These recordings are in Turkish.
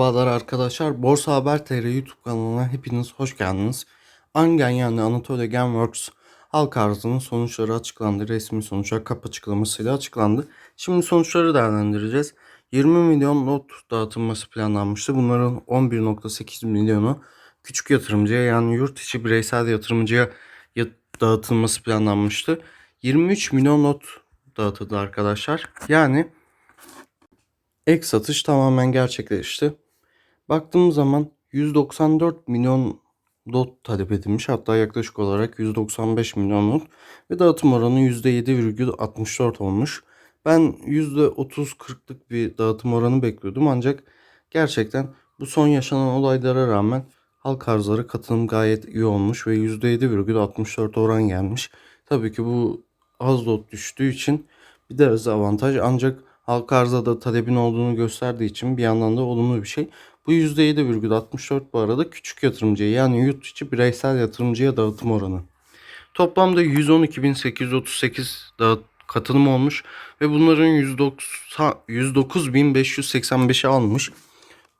Merhabalar arkadaşlar. Borsa Haber TR YouTube kanalına hepiniz hoş geldiniz. Angen yani Anatolia Gameworks halk arzının sonuçları açıklandı. Resmi sonuçlar kap açıklamasıyla açıklandı. Şimdi sonuçları değerlendireceğiz. 20 milyon not dağıtılması planlanmıştı. Bunların 11.8 milyonu küçük yatırımcıya yani yurt içi bireysel yatırımcıya ya- dağıtılması planlanmıştı. 23 milyon not dağıtıldı arkadaşlar. Yani ek satış tamamen gerçekleşti. Baktığımız zaman 194 milyon lot talep edilmiş. Hatta yaklaşık olarak 195 milyon lot ve dağıtım oranı %7,64 olmuş. Ben %30-40'lık bir dağıtım oranı bekliyordum ancak gerçekten bu son yaşanan olaylara rağmen halk arzları katılım gayet iyi olmuş ve %7,64 oran gelmiş. Tabii ki bu az lot düştüğü için bir dezavantaj ancak halk arzda da talebin olduğunu gösterdiği için bir yandan da olumlu bir şey. Bu %7,64 bu arada küçük yatırımcıya yani yurt içi bireysel yatırımcıya dağıtım oranı. Toplamda 112.838 dağıt katılım olmuş ve bunların 190 109.585'i almış.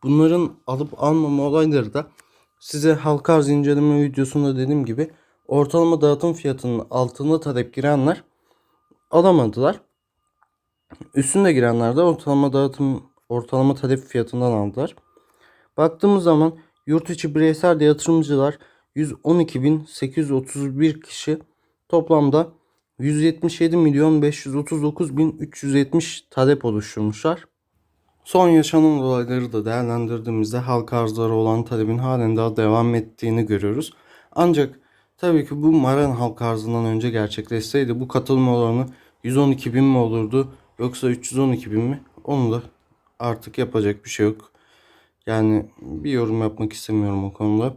Bunların alıp almama olayları da size halka arz inceleme videosunda dediğim gibi ortalama dağıtım fiyatının altında talep girenler alamadılar. Üstünde girenler de ortalama dağıtım ortalama talep fiyatından aldılar. Baktığımız zaman yurt içi bireysel yatırımcılar 112.831 kişi toplamda 177 milyon 539 bin 370 talep oluşturmuşlar. Son yaşanan olayları da değerlendirdiğimizde halka arzları olan talebin halen daha devam ettiğini görüyoruz. Ancak tabii ki bu Maran halka arzından önce gerçekleşseydi bu katılım oranı 112 bin mi olurdu yoksa 312 bin mi? Onu da artık yapacak bir şey yok. Yani bir yorum yapmak istemiyorum o konuda.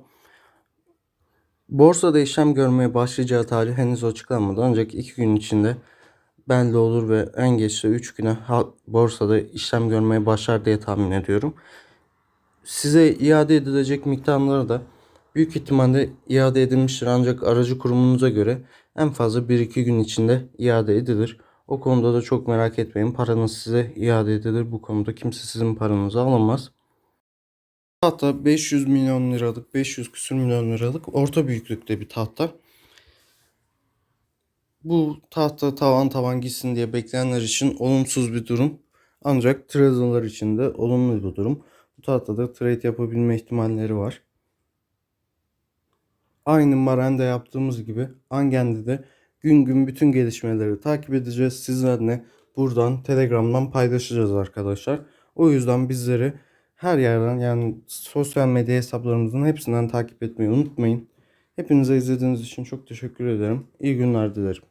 Borsada işlem görmeye başlayacağı tarih henüz açıklanmadı ancak 2 gün içinde belli olur ve en geç de 3 güne borsada işlem görmeye başlar diye tahmin ediyorum. Size iade edilecek miktarları da büyük ihtimalle iade edilmiştir ancak aracı kurumunuza göre en fazla 1-2 gün içinde iade edilir. O konuda da çok merak etmeyin. Paranız size iade edilir. Bu konuda kimse sizin paranızı alamaz. Tahta 500 milyon liralık, 500 küsür milyon liralık orta büyüklükte bir tahta. Bu tahta tavan tavan gitsin diye bekleyenler için olumsuz bir durum. Ancak traderlar için de olumlu bir durum. Bu tahtada trade yapabilme ihtimalleri var. Aynı Maren'de yaptığımız gibi Angen'de de gün gün bütün gelişmeleri takip edeceğiz. Sizlerle buradan Telegram'dan paylaşacağız arkadaşlar. O yüzden bizleri her yerden yani sosyal medya hesaplarımızın hepsinden takip etmeyi unutmayın. Hepinize izlediğiniz için çok teşekkür ederim. İyi günler dilerim.